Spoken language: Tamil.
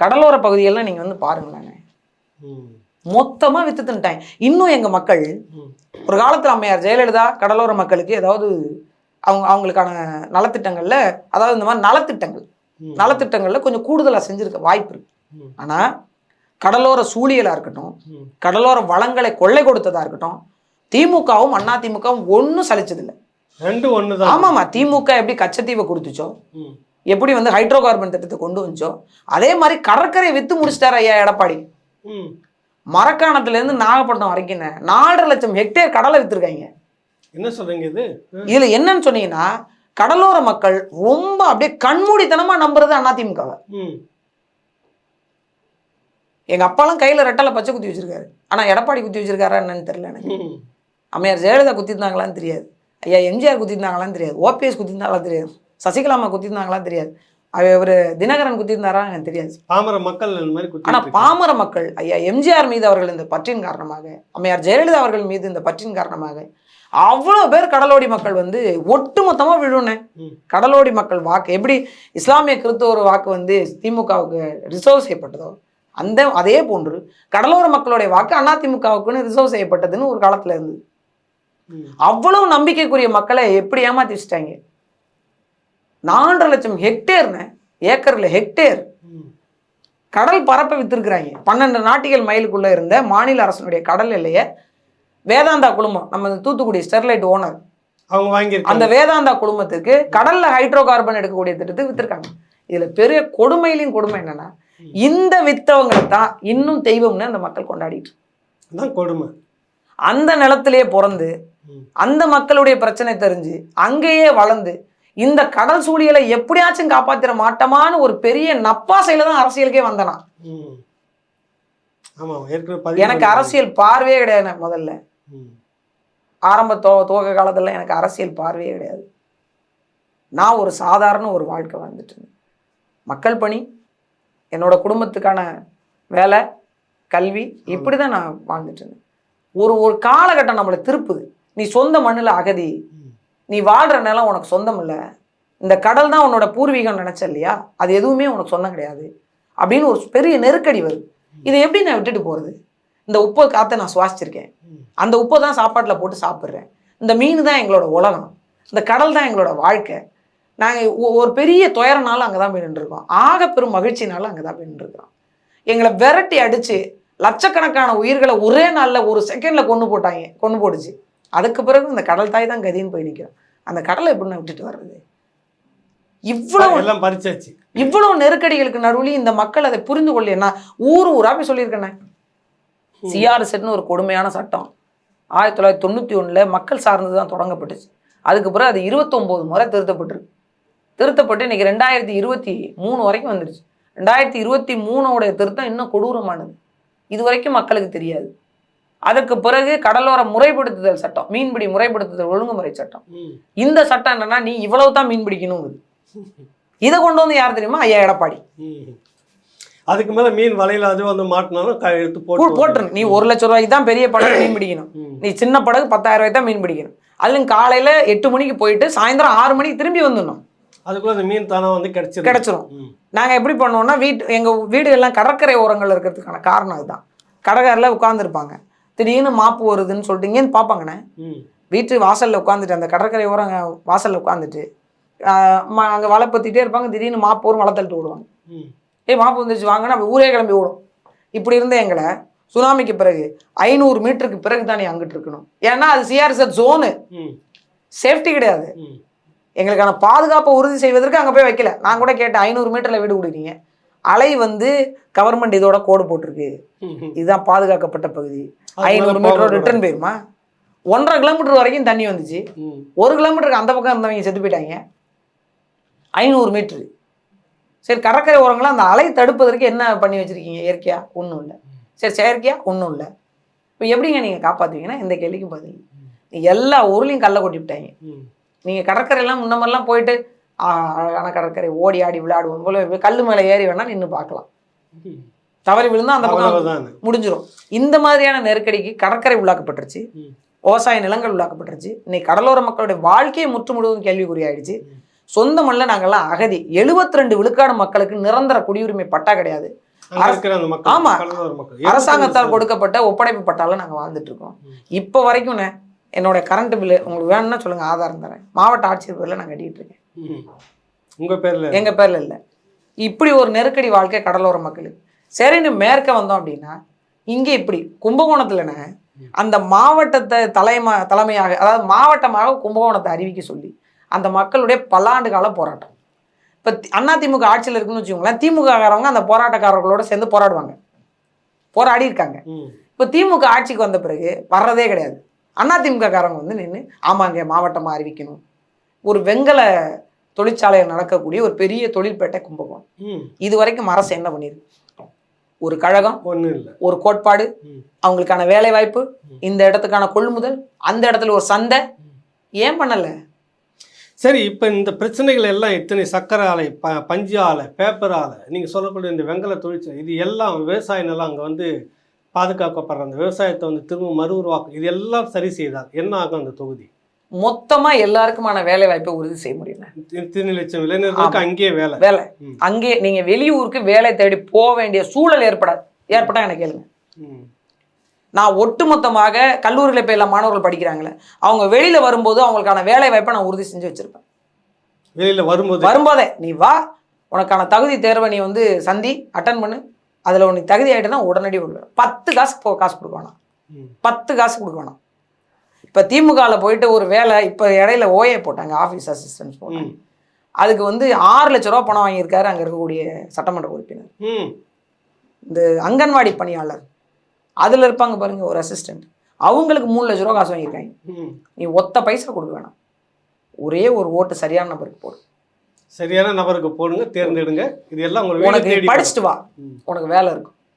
கடலோர பகுதியெல்லாம் நீங்கள் வந்து பாருங்களேன் ம். மொத்தமாக வித்து தின்ட்டாங்க இன்னும் எங்கள் மக்கள். ஒரு காலத்தில் அம்மையார் ஜெயலலிதா கடலோர மக்களுக்கு ஏதாவது அவங்க அவங்களுக்கான நலத்திட்டங்கள்ல அதாவது இந்த மாதிரி நலத்திட்டங்கள். நலத்திட்டங்களில் கொஞ்சம் கூடுதலாக செஞ்சிருக்க வாய்ப்பு இருக்கு. ஆனால் கடலோர சூழியலாக இருக்கட்டும். கடலோர வளங்களை கொள்ளை கொடுத்ததா இருக்கட்டும் திமுகவும் அண்ணா திமுகவும் ஒன்றும் சலிச்சதில்லை ரெண்டு ஒன்று தான் ஆமாம்மா திமுக எப்படி கச்சத்தீவை கொடுத்துச்சோ. எப்படி வந்து ஹைட்ரோ கார்பன் திட்டத்தை கொண்டு வந்துச்சோ அதே மாதிரி கடற்கரை வித்து முடிச்சிட்டாரு ஐயா எடப்பாடி. மரக்காணத்துலேருந்து நாகப்பட்டினம் வரைக்கும் நாலரை லட்சம் ஹெக்டேர் கடலை வித்துருக்காங்க. என்ன சொல்றீங்க இது? இதுல என்னன்னு சொன்னீங்கன்னா கடலோர மக்கள் ரொம்ப அப்படியே கண்மூடித்தனமா நம்புறது அதிமுகவை. எங்க அப்பாலாம் கையில ரெட்டலை பச்சை குத்தி வச்சிருக்காரு. ஆனா எடப்பாடி குத்தி வச்சிருக்காரா என்னன்னு தெரியல எனக்கு. அம்மையார் ஜெயலலிதா குத்திருந்தாங்களான்னு தெரியாது. ஐயா எம்ஜிஆர் குத்திருந்தாங்களான்னு தெரியாது. ஓபிஎஸ் குத்திருந்தாங்களா தெரியாது. சசிகலாமா குத்திருந்தாங்களான்னு தெரியாது அவர் தினகரன் குத்திருந்தாரா எனக்கு தெரியாது பாமர மக்கள் இந்த மாதிரி குத்தி ஆனா வச்சிருக்காங்க. பாமர மக்கள் ஐயா எம்ஜிஆர் மீது அவர்கள் இந்த பற்றின் காரணமாக அம்மையார் ஜெயலலிதா அவர்கள் மீது இந்த பற்றின் காரணமாக அவ்வளோ பேர் கடலோடி மக்கள் வந்து ஒட்டுமொத்தமா விழுனேன் ம். கடலோடி மக்கள் வாக்கு எப்படி இஸ்லாமிய கிறிஸ்தவர் வாக்கு வந்து திமுகவுக்கு ரிசர்வ் செய்யப்பட்டதோ அந்த அதே போன்று கடலோர மக்களுடைய வாக்கு அதிமுகவுக்குன்னு ரிசர்வ் செய்யப்பட்டதுன்னு ஒரு காலத்துல இருந்தது. அவ்வளவு நம்பிக்கைக்குரிய மக்களை எப்படி ஏமாத்தி வச்சுட்டாங்க நாலரை லட்சம் ஹெக்டேர்னு ஏக்கர்ல ஹெக்டேர். கடல் பரப்ப வித்திருக்கிறாங்க. பன்னெண்டு நாட்டிகள் மைலுக்குள்ள இருந்த மாநில அரசனுடைய கடல் எல்லையை வேதாந்தா குழுமம் நம்ம தூத்துக்குடி ஸ்டெர்லைட் ஓனர் அவங்க வாங்கியிருக்காங்க. அந்த வேதாந்தா குழுமத்துக்கு கடல்ல ஹைட்ரோ கார்பன் எடுக்கக்கூடிய திட்டத்துக்கு வித்திருக்காங்க. இதுல பெரிய கொடுமையிலையும் கொடுமை என்னன்னா இந்த வித்தவங்களை தான் இன்னும் தெய்வம்னு அந்த மக்கள் கொண்டாடிட்டு கொடுமை. அந்த நிலத்திலேயே பிறந்து. அந்த மக்களுடைய பிரச்சனை தெரிஞ்சு அங்கேயே வளர்ந்து இந்த கடல் சூழியலை எப்படியாச்சும் காப்பாத்திர மாட்டோமான்னு ஒரு பெரிய நப்பாசையில தான் அரசியலுக்கே வந்தனா. எனக்கு. அரசியல் பார்வையே கிடையாது முதல்ல. ஆரம்ப தோ துவக்க காலத்துல எனக்கு அரசியல் பார்வையே கிடையாது. நான் ஒரு சாதாரண ஒரு வாழ்க்கை வாழ்ந்துட்டு இருந்தேன். மக்கள் பணி என்னோட குடும்பத்துக்கான வேலை கல்வி இப்படி தான் நான் வாழ்ந்துட்டு இருந்தேன். ஒரு ஒரு காலகட்டம் நம்மளை திருப்புது. நீ சொந்த மண்ணில் அகதி. நீ வாழ்கிற நிலம் உனக்கு சொந்தம் இல்லை இந்த கடல் தான் உன்னோட பூர்வீகம் நினச்ச இல்லையா? அது எதுவுமே உனக்கு சொந்தம் கிடையாது. அப்படின்னு ஒரு பெரிய நெருக்கடி வருது. இதை எப்படி நான் விட்டுட்டு போகிறது இந்த உப்பை காற்றை நான் சுவாசிச்சிருக்கேன். அந்த உப்பை தான் சாப்பாட்டில் போட்டு சாப்பிட்றேன். இந்த மீன் தான் எங்களோட உலகம். இந்த கடல் தான் எங்களோட வாழ்க்கை. நாங்கள் ஒரு பெரிய துயரனாலும் அங்கே தான் போய் நின்றுருக்கோம். ஆக பெரும் மகிழ்ச்சினாலும் அங்கே தான் போய் நின்றுருக்கிறோம் எங்களை விரட்டி அடித்து லட்சக்கணக்கான உயிர்களை ஒரே நாளில் ஒரு செகண்டில் கொண்டு போட்டாங்க. கொண்டு போடுச்சு. அதுக்கு பிறகு இந்த கடல் தாய் தான் கதின்னு போய் நிற்கிறோம் அந்த கடலை எப்படி நான் விட்டுட்டு வர்றது? இவ்வளவு எல்லாம் பறிச்சாச்சு. இவ்வளவு நெருக்கடிகளுக்கு நடுவுலையும் இந்த மக்கள் அதை புரிந்து கொள்ளேன்னா ஊர் ஊரா போய் சொல்லியிருக்கேனே. சிஆர்எஸ்ன்னு ஒரு கொடுமையான சட்டம். ஆயிரத்தி தொள்ளாயிரத்தி தொண்ணூற்றி ஒன்றில் மக்கள் சார்ந்து தான் தொடங்கப்பட்டுச்சு. அதுக்கு பிறகு அது இருபத்தொம்போது முறை திருத்தப்பட்டிருக்கு. திருத்தப்பட்டு இன்னைக்கு ரெண்டாயிரத்தி இருபத்தி மூணு வரைக்கும் வந்துருச்சு. ரெண்டாயிரத்தி இருபத்தி மூணோடைய திருத்தம் இன்னும் கொடூரமானது. இது வரைக்கும் மக்களுக்கு தெரியாது. அதற்கு பிறகு கடலோர முறைப்படுத்துதல் சட்டம் மீன்பிடி முறைப்படுத்துதல் ஒழுங்குமுறை சட்டம். இந்த சட்டம் என்னன்னா நீ இவ்வளவு தான் மீன் பிடிக்கணும் இதை கொண்டு வந்து யார் தெரியுமா? ஐயா எடப்பாடி. அதுக்கு மேல மீன் வலையில அது வந்து மாட்டினாலும் எடுத்து போட்டு போட்டுரு நீ ஒரு லட்ச ரூபாய்க்கு தான் பெரிய படகு மீன் பிடிக்கணும். நீ சின்ன படகு பத்தாயிரம் ரூபாய்க்கு தான் மீன் பிடிக்கணும். அதுலயும் காலையில எட்டு மணிக்கு போயிட்டு சாயந்தரம் ஆறு மணிக்கு திரும்பி வந்துடணும். அதுக்குள்ள அந்த மீன் தானா வந்து கிடைச்சிரும். கிடைச்சிரும். நாங்க எப்படி பண்ணுவோம்னா வீட்டு எங்க வீடு எல்லாம் கடற்கரை ஓரங்கள் இருக்கிறதுக்கான காரணம் அதுதான். கடற்கரையில் உட்காந்துருப்பாங்க திடீர்னு மாப்பு வருதுன்னு சொல்லிட்டு இங்கேருந்து பார்ப்பாங்கண்ணே. வீட்டு வாசல்ல உட்காந்துட்டு அந்த கடற்கரை ஓரம் அங்க வாசல்ல உட்காந்துட்டு அங்கே வலை பத்திட்டே இருப்பாங்க திடீர்னு மாப்பு வரும் வலை தள்ளிட்டு விடுவாங்க. ஏய் மாப்பு வந்துருச்சு வாங்கன்னா ஊரே கிளம்பி ஓடும் இப்படி இருந்த எங்களை சுனாமிக்கு பிறகு ஐநூறு மீட்டருக்கு பிறகு தான் நீ அங்கிட்டு இருக்கணும் ஏன்னா அது சிஆர்எஸ்எஃப் ஜோனு. சேஃப்டி கிடையாது. எங்களுக்கான பாதுகாப்பை உறுதி செய்வதற்கு அங்கே போய் வைக்கல நான் கூட கேட்டேன் ஐநூறு மீட்டரில் வீடு கொடுக்குறீங்க அலை வந்து கவர்மெண்ட் இதோட கோடு போட்டிருக்கு. இதுதான் பாதுகாக்கப்பட்ட பகுதி ஐநூறு போகக்கூடாது. ரிட்டர்ன் போயிருமா? ஒன்றரை கிலோமீட்டர் வரைக்கும் தண்ணி வந்துச்சு. ஒரு கிலோமீட்டருக்கு அந்த பக்கம் இருந்தவங்க செத்து போயிட்டாங்க. ஐநூறு மீட்ரு சரி கடற்கரை ஓரங்கள்லாம் அந்த அலை தடுப்பதற்கு என்ன பண்ணி வச்சிருக்கீங்க? இயற்கையா? ஒன்றும் இல்லை. சரி செயற்கையா? ஒன்றும் இல்லை. இப்போ எப்படிங்க நீங்கள் காப்பாற்றுவீங்கன்னா இந்த கேள்விக்கு பதில். எல்லா ஊர்லேயும் கல்லை கொட்டி விட்டாங்க. நீங்கள் கடற்கரையெல்லாம் முன்ன மாதிரிலாம் போயிட்டு அழகான கடற்கரை ஓடி ஆடி விளையாடுவோம் போல கல் மேலே ஏறி வேணா நின்று பார்க்கலாம். தவறி விழுந்தா அந்த பக்கம். முடிஞ்சிரும். இந்த மாதிரியான நெருக்கடிக்கு கடற்கரை உள்ளாக்கப்பட்டுருச்சு. விவசாய நிலங்கள் உள்ளாக்கப்பட்டுருச்சு. இன்னைக்கு கடலோர மக்களுடைய வாழ்க்கையை முற்று முழுவதும் கேள்விக்குறியாயிடுச்சு. சொந்த மண்ணில் நாங்கள்லாம் அகதி. 72 ரெண்டு விழுக்காடு மக்களுக்கு நிரந்தர குடியுரிமை பட்டா கிடையாது. ஆமா. அரசாங்கத்தால் கொடுக்கப்பட்ட ஒப்படைப்பு பட்டால நாங்க வாழ்ந்துட்டு இருக்கோம். இப்போ வரைக்கும்ண்ணே என்னோட கரண்ட் பில்லு உங்களுக்கு வேணும்னா சொல்லுங்க ஆதாரம் தரேன். மாவட்ட ஆட்சியர் பேர்ல நான் கட்டிட்டு இருக்கேன். உங்க பேர்ல? எங்க பேர்ல இல்லை. இப்படி ஒரு நெருக்கடி வாழ்க்கை கடலோர மக்களுக்கு. சரின்னு மேற்க வந்தோம் அப்படின்னா இங்கே இப்படி கும்பகோணத்துலண்ணே அந்த மாவட்டத்தை தலைமா தலைமையாக அதாவது மாவட்டமாக கும்பகோணத்தை அறிவிக்க சொல்லி அந்த மக்களுடைய பல்லாண்டு கால போராட்டம். இப்போ அதிமுக ஆட்சியில் இருக்குன்னு வச்சுக்கோங்களேன் திமுக காரவங்க அந்த போராட்டக்காரர்களோட சேர்ந்து போராடுவாங்க. போராடி இருக்காங்க. இப்போ திமுக ஆட்சிக்கு வந்த பிறகு வர்றதே கிடையாது. அதிமுக காரங்க வந்து நின்று ஆமாங்க மாவட்டமாக அறிவிக்கணும். ஒரு வெங்கல தொழிற்சாலையில் நடக்கக்கூடிய ஒரு பெரிய தொழில்பேட்டை கும்பகோணம். இது வரைக்கும் அரசு என்ன பண்ணிருக்கு ஒரு கழகம் ஒண்ணும் இல்ல. ஒரு கோட்பாடு. அவங்களுக்கான வேலை வாய்ப்பு இந்த இடத்துக்கான கொள்முதல் அந்த இடத்துல ஒரு சந்தை. ஏன் பண்ணல? சரி இப்போ இந்த பிரச்சனைகள் எல்லாம் இத்தனை சக்கரை ஆலை ப பஞ்சு ஆலை பேப்பர் ஆலை நீங்கள் சொல்லக்கூடிய இந்த வெங்கல தொழிற்சாலை இது எல்லாம் விவசாய நிலம் அங்கே வந்து பாதுகாக்கப்படுற அந்த விவசாயத்தை வந்து திரும்ப மறு உருவாக்கம் இது எல்லாம் சரி செய்தால் என்ன ஆகும் அந்த தொகுதி? மொத்தமா எல்லாருக்குமான வேலை வாய்ப்பை உறுதி செய்ய முடியல. இத்தனை லட்சம் இளைஞர்களுக்கு அங்கேயே வேலை. வேலை. ம். அங்கே நீங்க வெளியூருக்கு வேலை தேடி போக வேண்டிய சூழல் ஏற்படாது. ஏற்பட்டா எனக்கு கேளுங்க. நான் ஒட்டுமொத்தமாக கல்லூரியில் போய் எல்லாம் மாணவர்கள் படிக்கிறாங்களே அவங்க வெளியில வரும்போது அவங்களுக்கான வேலை வாய்ப்பை நான் உறுதி செஞ்சு வச்சிருப்பேன். வெளியில வரும்போது? வரும்போதே நீ வா உனக்கான தகுதி தேர்வை நீ வந்து சந்தி அட்டன் பண்ணு. அதில் உனக்கு தகுதி ஆகிட்டுனா உடனடி விடுவேன் பத்து காசு போ காசு கொடுக்க வேணாம். பத்து காசு கொடுக்க வேணாம். இப்போ திமுகவில் போயிட்டு ஒரு வேலை இப்போ இடையில ஓஏ போட்டாங்க ஆஃபீஸ் அசிஸ்டன்ஸ் போட்டாங்க. அதுக்கு வந்து ஆறு லட்ச ரூபா பணம் வாங்கியிருக்காரு அங்கே இருக்கக்கூடிய சட்டமன்ற உறுப்பினர். ம். இந்த அங்கன்வாடி பணியாளர். அதில் இருப்பாங்க பாருங்க ஒரு அசிஸ்டன்ட் அவங்களுக்கு மூணு லட்ச ரூபா காசு வாங்கியிருக்காங்க. நீ ஒத்த பைசா கொடுக்க வேணாம். ஒரே ஒரு ஓட்டு சரியான நபருக்கு போடு. சரியான நபருக்கு போடுங்க தேர்ந்தெடுங்க. இது எல்லாம் உங்களுக்கு படிச்சுட்டு வா. உனக்கு வேலை இருக்கும்.